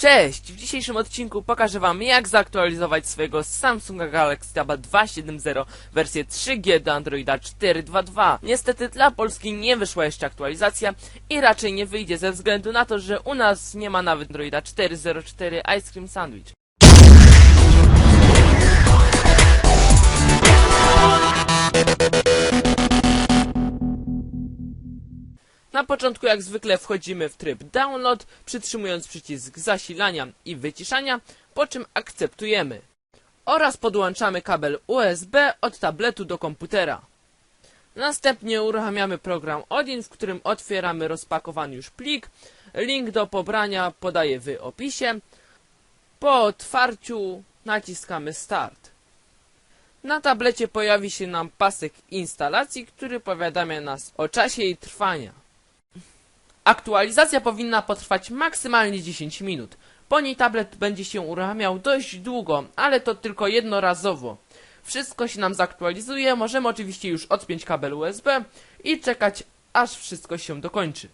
Cześć! W dzisiejszym odcinku pokażę Wam jak zaktualizować swojego Samsunga Galaxy Tab 270 wersję 3G do Androida 4.2.2. Niestety dla Polski nie wyszła jeszcze aktualizacja i raczej nie wyjdzie ze względu na to, że u nas nie ma nawet Androida 4.04 Ice Cream Sandwich. Na początku jak zwykle wchodzimy w tryb download, przytrzymując przycisk zasilania i wyciszania, po czym akceptujemy. Oraz podłączamy kabel USB od tabletu do komputera. Następnie uruchamiamy program Odin, w którym otwieramy rozpakowany już plik. Link do pobrania podaję w opisie. Po otwarciu naciskamy Start. Na tablecie pojawi się nam pasek instalacji, który powiadamia nas o czasie jej trwania. Aktualizacja powinna potrwać maksymalnie 10 minut. Po niej tablet będzie się uruchamiał dość długo, ale to tylko jednorazowo. Wszystko się nam zaktualizuje, możemy oczywiście już odpiąć kabel USB i czekać aż wszystko się dokończy.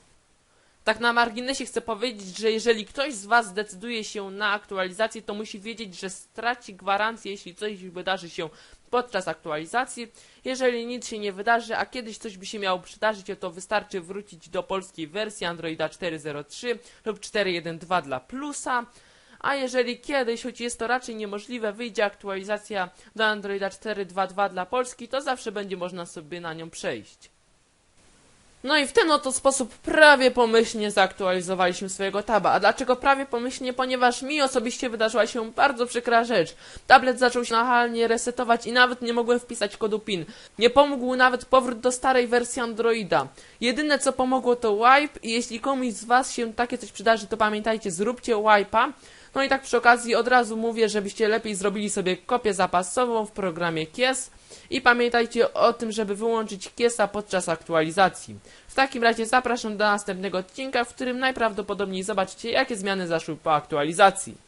Tak na marginesie chcę powiedzieć, że jeżeli ktoś z Was zdecyduje się na aktualizację, to musi wiedzieć, że straci gwarancję, jeśli coś wydarzy się podczas aktualizacji. Jeżeli nic się nie wydarzy, a kiedyś coś by się miało przydarzyć, to wystarczy wrócić do polskiej wersji Androida 4.03 lub 4.1.2 dla plusa. A jeżeli kiedyś, choć jest to raczej niemożliwe, wyjdzie aktualizacja do Androida 4.2.2 dla Polski, to zawsze będzie można sobie na nią przejść. No i w ten oto sposób prawie pomyślnie zaktualizowaliśmy swojego taba. A dlaczego prawie pomyślnie? Ponieważ mi osobiście wydarzyła się bardzo przykra rzecz. Tablet zaczął się nachalnie resetować i nawet nie mogłem wpisać kodu PIN. Nie pomógł nawet powrót do starej wersji Androida. Jedyne co pomogło to wipe i jeśli komuś z Was się takie coś przydarzy, to pamiętajcie, zróbcie wipe'a. No i tak przy okazji od razu mówię, żebyście lepiej zrobili sobie kopię zapasową w programie Kies i pamiętajcie o tym, żeby wyłączyć Kiesa podczas aktualizacji. W takim razie zapraszam do następnego odcinka, w którym najprawdopodobniej zobaczycie, jakie zmiany zaszły po aktualizacji.